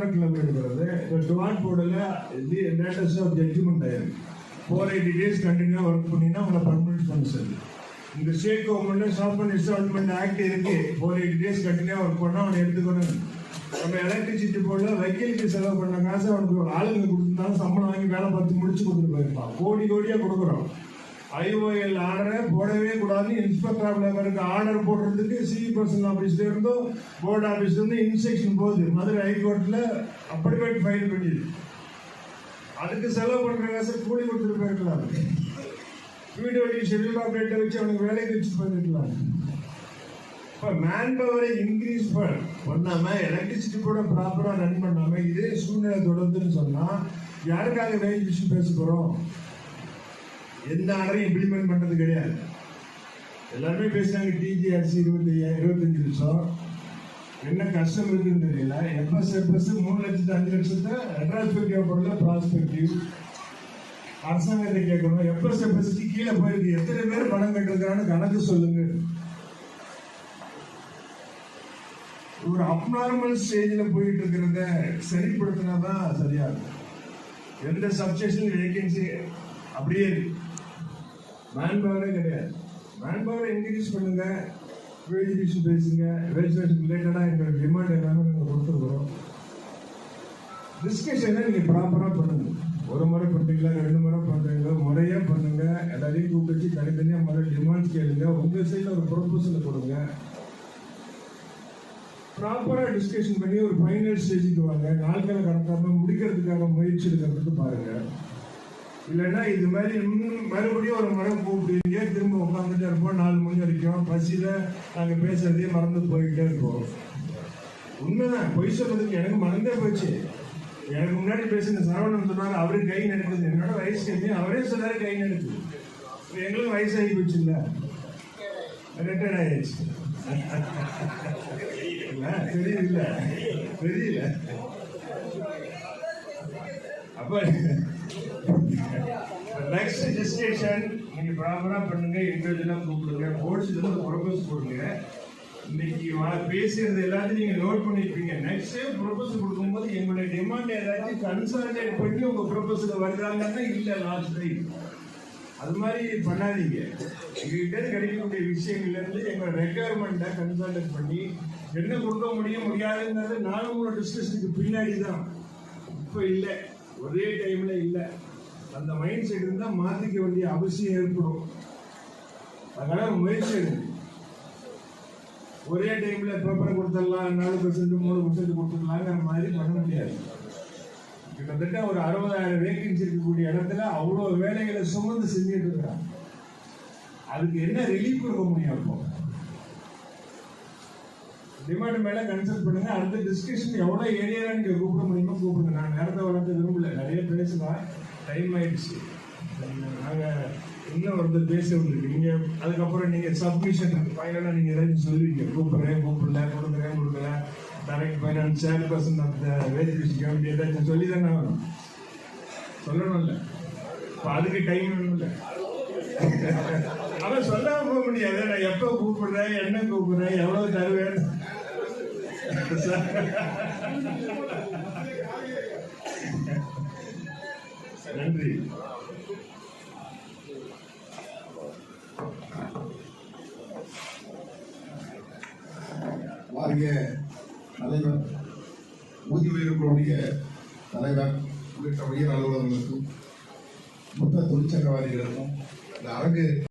Contract level எடுக்கிறது இப்போ டுவான் போர்டில் இது லேட்டஸ்ட் ஆஃப் ஜட்ஜ்மெண்ட் ஆயிருக்கு. Four eighty days continue work பண்ணினா உங்களை பர்மனன்ட் பண்ண சொல்லு. இந்த state government software installment act இருக்கு. Four eighty days continue work பண்ணால் அவனை எடுத்துக்கணும். நம்ம எலக்ட்ரிசிட்டி போர்டில் வக்கீலுக்கு செலவு பண்ண காசு அவனுக்கு ஆளுங்க கொடுத்துருந்தாலும் சம்பளம் வாங்கி வேலை பார்த்து முடிச்சு கொடுத்துட்டு போயிருப்பான். கோடி கோடியாக கொடுக்குறோம் ஐஓஎல் ஆர்டரை போடவே கூடாது இன்ஸ்பெக்டர் ஆஃப் லேபருக்கு ஆர்டர் போடுறதுக்கு சி பர்சன் ஆஃபீஸ்ல இருந்தும் போர்டு ஆஃபீஸ்ல இருந்து இன்ஸ்ட்ரக்ஷன் போகுது. மதுரை ஹைகோர்ட்ல அப்படிமேட் ஃபைல் பண்ணிடுது அதுக்கு செலவு பண்ற காசு கூலி கொடுத்துட்டு போயிருக்கலாம். வீடு வழி ஷெட்யூல் ஆப்ரேட்டர் வச்சு அவனுக்கு வேலைக்கு வச்சு போயிருக்கலாம். இப்போ மேன் பவரை இன்க்ரீஸ் பண்ணாம எலக்ட்ரிசிட்டி கூட ப்ராப்பராக ரன் பண்ணாம இதே சூழ்நிலை தொடர்ந்துன்னு சொன்னால் யாருக்காக வேலை விஷயம் பேச போகிறோம் எந்த ஆர்டரையும் இம்ப்ளிமெண்ட் பண்றது கிடையாது. எல்லாருமே பேசினாங்க டிஜி அரிசி இருபத்தி இருபத்தஞ்சு லட்சம். என்ன கஷ்டம் இருக்குன்னு தெரியல. எஃப்எஸ் எஃப்எஸ் மூணு லட்சத்து அஞ்சு லட்சத்தை ரெட்ராஸ்பெக்டிவ் பொருள் ப்ராஸ்பெக்டிவ் அரசாங்கத்தை கேட்கணும்? எஃப்எஸ் எஃப்எஸ்க்கு கீழே போயிருக்கு. எத்தனை பேர் பணம் கட்டிருக்கான்னு கணக்கு சொல்லுங்க. ஒரு அப்நார்மல் ஸ்டேஜில் போயிட்டு இருக்கிறத சரிப்படுத்தினா தான் சரியா இருக்கும் எந்த சப்ஸ்டேஷன் வேகன்சி அப்படியே இருக்கு. மேன் பவரே கிடையாது. மேன் பவரை இன்க்ரீஸ் பண்ணுங்க வேஜிடேஷன் பேசுங்க வேஜிடேஷன் ரிலேட்டடாக எங்களோட டிமாண்ட் எல்லாமே நாங்கள் கொடுத்துருக்குறோம். டிஸ்கஷனை நீங்கள் ப்ராப்பராக பண்ணுங்க. ஒரு முறை பண்ணுறீங்களா ரெண்டு முறை பண்ணுறீங்களா முறையாக பண்ணுங்க. எல்லாரையும் கூப்பிட்டு வச்சு தனித்தனியாக முறை டிமாண்ட் கேளுங்க உங்கள் சைடில் ஒரு ப்ரொபோசல் கொடுங்க. ப்ராப்பராக டிஸ்கஷன் பண்ணி ஒரு ஃபைனல் ஸ்டேஜுக்கு வாங்க. நாட்களை கடத்தாமல் முடிக்கிறதுக்காக முயற்சி எடுக்கிறதுக்கு பாருங்கள் இல்லைன்னா இது மாதிரி இன்னும் மறுபடியும் ஒரு முறை கூப்பிடுவீங்க. திரும்ப உட்காந்துட்டே இருப்போம். நாலு மணி வரைக்கும் பசியில் நாங்கள் பேசுறதே மறந்து போய்கிட்டே இருப்போம். உண்மைதான். பொய் சொல்றதுக்கு எனக்கு மறந்தே போச்சு. எனக்கு முன்னாடி பேசின சரவணன் சொன்னாரு அவரு கை நடக்குது என்னோட வயசு கம்மி அவரே சொன்னாரு கை நடக்குது இப்ப எங்களுக்கு வயசாகி போச்சு இல்ல ரிட்டையர்ட் ஆயிடுச்சு தெரியல. தெரியல. அப்ப நெக்ஸ்ட் டிஸ்கஷன் நீங்கள் ப்ராப்பரா பண்ணுங்க இண்டிவிஜுவலா கூப்பிடுங்க போர்ட்ஸ்ல இருந்து ப்ரொபோஸ் கொடுங்க இன்னைக்கு வா- பேசுறது எல்லாத்தையும் நீங்கள் நோட் பண்ணியிருப்பீங்க நெக்ஸ்ட் ப்ரொபோசல் கொடுக்கும்போது எங்களுடைய டிமாண்ட் ஏதாச்சும் கன்சல்டேட் பண்ணி உங்கள் ப்ரொபோஸில் வருதாங்கன்னா இல்லை லாஸ்ட் டைம் அது மாதிரி பண்ணாதீங்க. எங்ககிட்ட கிடைக்கக்கூடிய விஷயங்கள்லேருந்து எங்களோட ரெக்குயர்மெண்ட்டை கன்சல்டேட் பண்ணி என்ன கொடுக்க முடியும் முடியாதுங்கிறது நானும் உங்களோட டிஸ்கஷனுக்கு பின்னாடி தான் இப்போ இல்லை. ஒரே டைமில் இல்லை. அந்த மைண்ட் செட் இருந்தால் மாற்றிக்க வேண்டிய அவசியம் ஏற்படும். அதனால முயற்சி எடுங்க ஒரே டைம்ல பேப்பரை கொடுத்துடலாம் நாலு பர்சன்ட் மூணு பர்சன்ட் கொடுத்துடலாங்கிற மாதிரி பண்ண முடியாது. கிட்டத்தட்ட ஒரு அறுபதாயிரம் வேகன்சி இருக்கக்கூடிய இடத்துல அவ்வளோ வேலைகளை சுமந்து செஞ்சுட்டு இருக்கிறாங்க அதுக்கு என்ன ரிலீஃப் கொடுக்க முடியும் அப்போ டிமாண்ட் மேலே கன்சல்ட் பண்ணுங்க. அடுத்த டிஸ்கஷன் எவ்வளோ ஏரியாவில் நீங்கள் கூப்பிட முடியுமோ கூப்பிடுங்க. நான் நேரத்தை வளர்த்து விரும்பல. நிறைய பேசலாம் டைம் ஆயிடுச்சு. நாங்கள் இன்னும் வந்து பேச நீங்கள் அதுக்கப்புறம் நீங்கள் சப்மிஷன் ஃபைனலாக நீங்கள் ஏதாச்சும் சொல்லுவீங்க. கூப்பிட்றேன் கூப்பிடல கொடுக்குறேன் கொடுக்கல. டைரக்ட் ஃபைனான்ஸ் சேர் பர்சன் அந்த வேஜ் கமிட்டி ஏதாச்சும் சொல்லி தானே ஆகணும். சொல்லணும்ல. இப்போ அதுக்கு டைம் வேணும்ல. அவன் சொல்லாம போக முடியாது. நான் எப்போ கூப்பிடுறேன் என்ன கூப்பிடுறேன் எவ்வளோ தருவேன்? நன்றி. வாரிய தலைவர் ஊதிய உயர்வுகளுடைய தலைவர் உள்ளிட்ட உயர் அலுவலர்களுக்கும் மொத்த தொழிற்சங்கவாதிகளுக்கும் இந்த அரங்கு